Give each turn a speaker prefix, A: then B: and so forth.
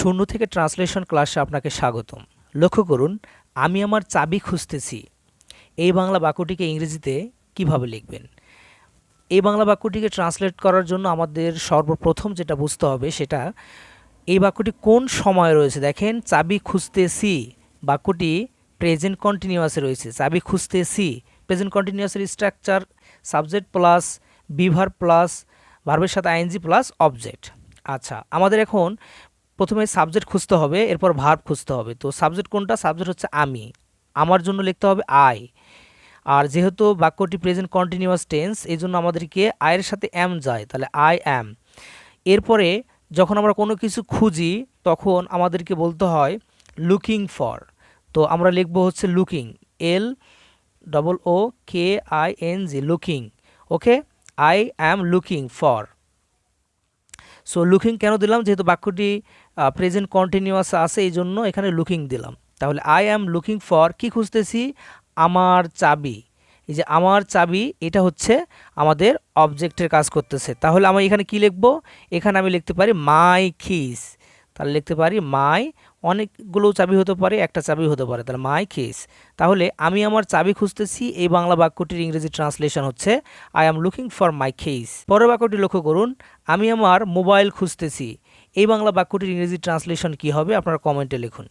A: শূন্য থেকে ট্রান্সলেশন ক্লাসে আপনাকে স্বাগতম। লক্ষ্য করুন, আমি আমার চাবি খুঁজতেছি। এই বাংলা বাক্যটিকে ইংরেজিতে কীভাবে লিখবেন? এই বাংলা বাক্যটিকে ট্রান্সলেট করার জন্য আমাদের সর্বপ্রথম যেটা বুঝতে হবে সেটা, এই বাক্যটি কোন সময়ে রয়েছে? দেখেন, চাবি খুঁজতেছি, বাক্যটি প্রেজেন্ট কন্টিনিউয়াসে রয়েছে। চাবি খুঁজতেছি present কন্টিনিউয়াসের structure subject plus be verb plus ভার্বের সাথে আইএনজি প্লাস অবজেক্ট আচ্ছা আমাদের এখন প্রথমে সাবজেক্ট খুঁজতে হবে, এরপর ভার্ব খুঁজতে হবে। তো সাবজেক্ট কোনটা? সাবজেক্ট হচ্ছে আমি। আমার জন্য লিখতে হবে আই আর যেহেতু বাক্যটি প্রেজেন্ট কন্টিনিউয়াস টেন্স এই জন্য আমাদেরকে আয়ের সাথে অ্যাম যায়, তাহলে আই অ্যাম এরপরে যখন আমরা কোনো কিছু খুঁজি, তখন আমাদেরকে বলতে হয় লুকিং ফর তো আমরা লিখব হচ্ছে looking L double O K I N G looking okay I am looking for so looking কেন দিলাম? যেহেতু বাক্যটি প্রেজেন্ট কন্টিনিউয়াস আছে, এই জন্য এখানে লুকিং দিলাম। তাহলে আই অ্যাম লুকিং ফর কি খুঁজতেছি? আমার চাবি। এই যে আমার চাবি, এটা হচ্ছে আমাদের অবজেক্টের কাজ করতেছে। তাহলে আমি এখানে কি লিখব? এখানে আমি লিখতে পারি মাই খিস তাহলে লিখতে পারি, মাই অনেকগুলো চাবি হতে পারে, একটা চাবি হতে পারে, তাহলে মাই কেস তাহলে আমি আমার চাবি খুঁজতেছি, এই বাংলা বাক্যটির ইংরেজি ট্রান্সলেশন হচ্ছে, I am looking for my case পরের বাক্যটি লক্ষ্য করুন, আমি আমার মোবাইল খুঁজতেছি এই বাংলা বাক্যটির ইংরেজি ট্রান্সলেশন কি হবে, আপনারা কমেন্টে লিখুন।